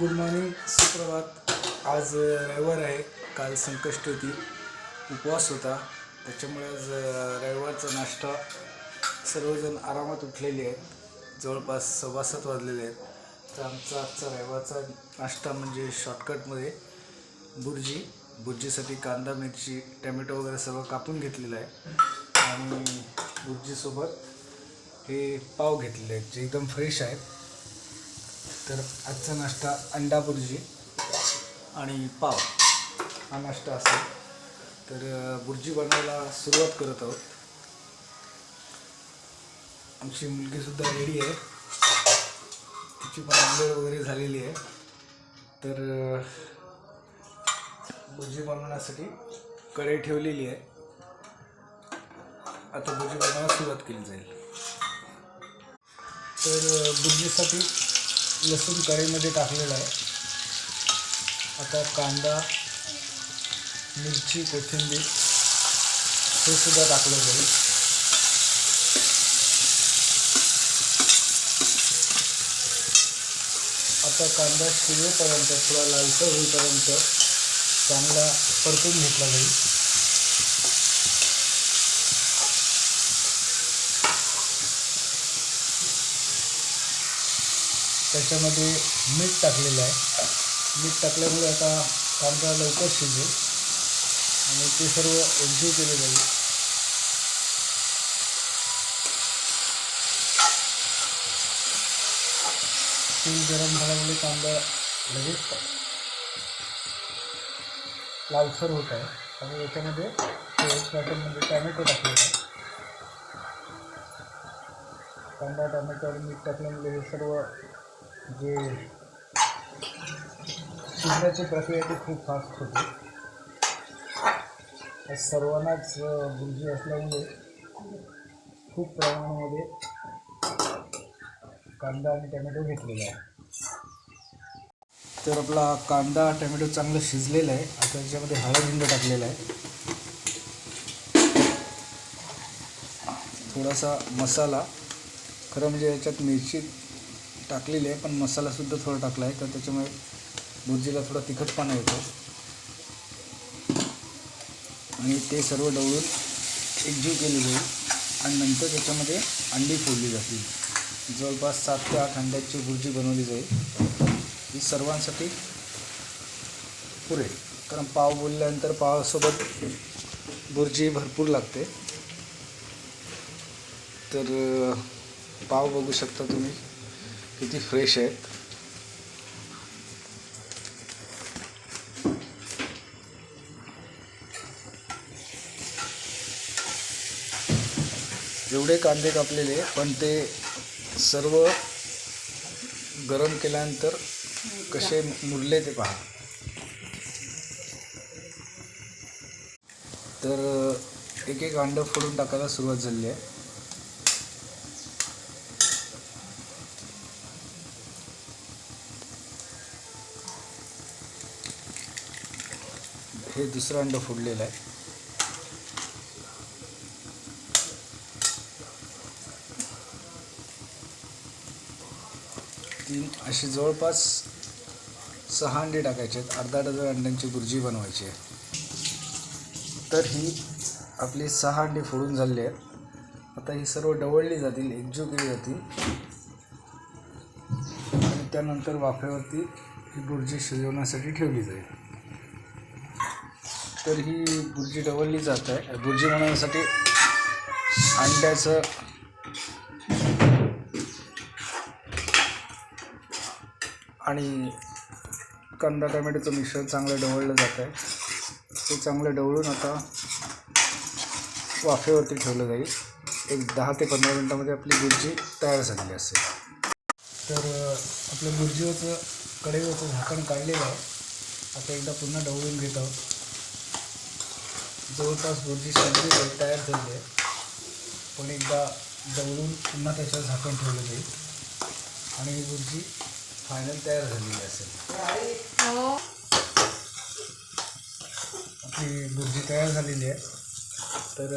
Good morning सुप्रभात. आज रविवार आहे. काल संकष्ट होती. उपवास होता. त्याच्यामुळे आज रविवारचा नाश्ता सर्वजण आरामात उठलेले आहेत. जवळपास सव्वा सात वाजलेले आहेत. तर आमचा आजचा रविवारचा नाश्ता म्हणजे शॉर्टकटमध्ये बुर्जी. बुर्जीसाठी कांदा मिरची टॅमॅटो वगैरे सर्व कापून घेतलेलं आहे. आणि बुर्जीसोबत हे पाव घेतलेले आहेत जे एकदम फ्रेश आहेत. तर आजचा नाश्ता अंडा बुर्जी आणि पाव हा नाश्ता असेल. तर बुर्जी बनवायला सुरुवात करत आहोत. आमची मुलगीसुद्धा रेडी आहे. तिची पण आंबेड वगैरे झालेली आहे. तर बुर्जी बनवण्यासाठी कढई ठेवलेली आहे. आता बुर्जी बनवायला सुरुवात केली जाईल. तर बुर्जीसाठी लसूण कढईमध्ये टाकलेला आहे. आता कांदा मिरची कोथिंबीर हे सुद्धा टाकलं जाईल. आता कांदा शिवेपर्यंत थोडा लालसर होईपर्यंत चांगला परतून घेतला जाईल. त्याच्यामध्ये मीठ टाकलेलं आहे. मीठ टाकल्यामुळे आता कांदा लवकर शिजेल. आणि ते सर्व एकजीव केले जाईल. तेल गरम झाल्यामुळे कांदा लगेच लालसर होत आहे. आणि याच्यामध्ये म्हणजे टॅमॅटो टाकलेला आहे. कांदा टॅमॅटो आणि मीठ टाकल्यामुळे हे सर्व जे शिजण्याची प्रक्रिया ती खूप फास्ट होते. सर्वांनाच अ, बुर्जी असल्यामुळे खूप प्रमाणामध्ये कांदा आणि टमॅटो घेतलेला आहे तर आपला कांदा टमॅटो चांगलं शिजलेला आहे. आता त्याच्यामध्ये हळद हिंग टाकलेला आहे. थोडासा मसाला खरं म्हणजे याच्यात मिरची टाकलेली आहे पण मसालासुद्धा थोडा टाकला आहे तर त्याच्यामुळे भुर्जीला थोडा तिखटपणा येतो. आणि ते सर्व डवळून एकजीव केली जाईल. आणि नंतर त्याच्यामध्ये अंडी फोडली जातील. जवळपास सात ते आठ अंड्याची भुर्जी बनवली जाईल. ही सर्वांसाठी पुरेल. कारण पाव बोलल्यानंतर पावासोबत भुर्जी भरपूर लागते. तर पाव बघू शकता तुम्ही. किती फ्रेश आहेत. एवढे कांदे कापलेले पण ते सर्व गरम केल्यानंतर कसे मुरले ते पहा. तर एक एक अंडं फोडून टाकायला सुरुवात झाली आहे. हे दुसरं अंडं फोडलेलं आहे. तीन असे जवळपास सहा अंडे टाकायचे आहेत. अर्धा डझन अंड्यांची गुर्जी बनवायची आहे. तर ही आपली सहा अंडे फोडून झालेली आहेत. आता ही सर्व डवळली जातील एकजीव केली जातील. आणि त्यानंतर वाफेवरती ही गुर्जी शिजवण्यासाठी ठेवली जाईल. तर ही बुर्जी डवलली जात आहे. बुर्जी बनवण्यासाठी अंड्याचं आणि कांदा टमॅटोचं मिश्रण चांगलं ढवळलं जात आहे. ते चांगलं ढवळून आता वाफेवरती ठेवलं जाईल. एक दहा ते पंधरा मिनटामध्ये आपली बुर्जी तयार झालेली असेल. तर आपल्या बुर्जीवरचं कढईवरचं झाकण काढलेलं आहे. आता एकदा पुन्हा ढवळून घेत आहोत. जवळपास बुर्जी शिजली आहे तयार झाली आहे पण एकदा ढवळून पुन्हा त्याच्यावर झाकण ठेवलं जाईल. आणि ही बुर्जी फायनल तयार झालेली असेल. आपली बुर्जी तयार झालेली आहे. तर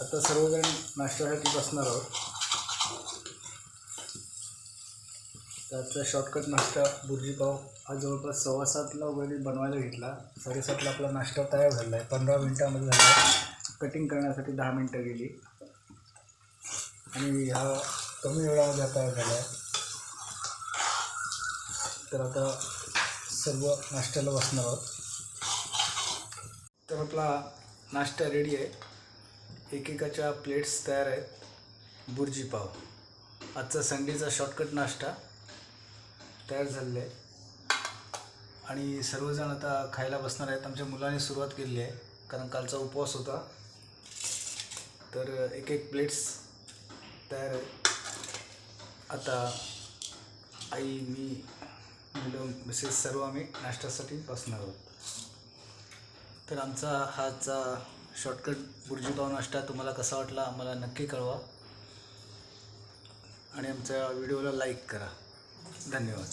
आता सर्वजण नाश्त्यासाठी बसणार आहोत. त्याचा शॉर्टकट नाश्ता भुर्जीपाव हा जवळपास सव्वा सातला वगैरे बनवायला घेतला. साडेसातला आपला नाश्ता तयार झाला आहे पंधरा मिनटामध्ये झाला आहे कटिंग करण्यासाठी दहा मिनटं गेली. आणि हा कमी वेळामध्ये तयार झाला आहे तर आता सर्व नाश्त्याला बसणार आहोत. तर आपला नाश्ता रेडी आहे. एकेकाच्या प्लेट्स तयार आहेत. बुर्जी पाव आजचा संडेचा शॉर्टकट नाश्ता तयार झालेलं आहे आणि सर्वजण आता खायला बसणार आहेत. आमच्या मुलाने सुरुवात केलेली आहे. कारण कालचा उपवास होता. तर एक एक प्लेट्स तयार आहेत. आता आई मी मुलं मिसेस सर्व आम्ही नाश्त्यासाठी बसणार आहोत. तर आमचा हाचा शॉर्टकट बुर्जीपाव नाश्ता तुम्हाला कसा वाटला आम्हाला नक्की कळवा. आणि आमच्या व्हिडिओला लाईक करा. धन्यवाद.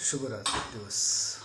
शुभरात्री. दिवस.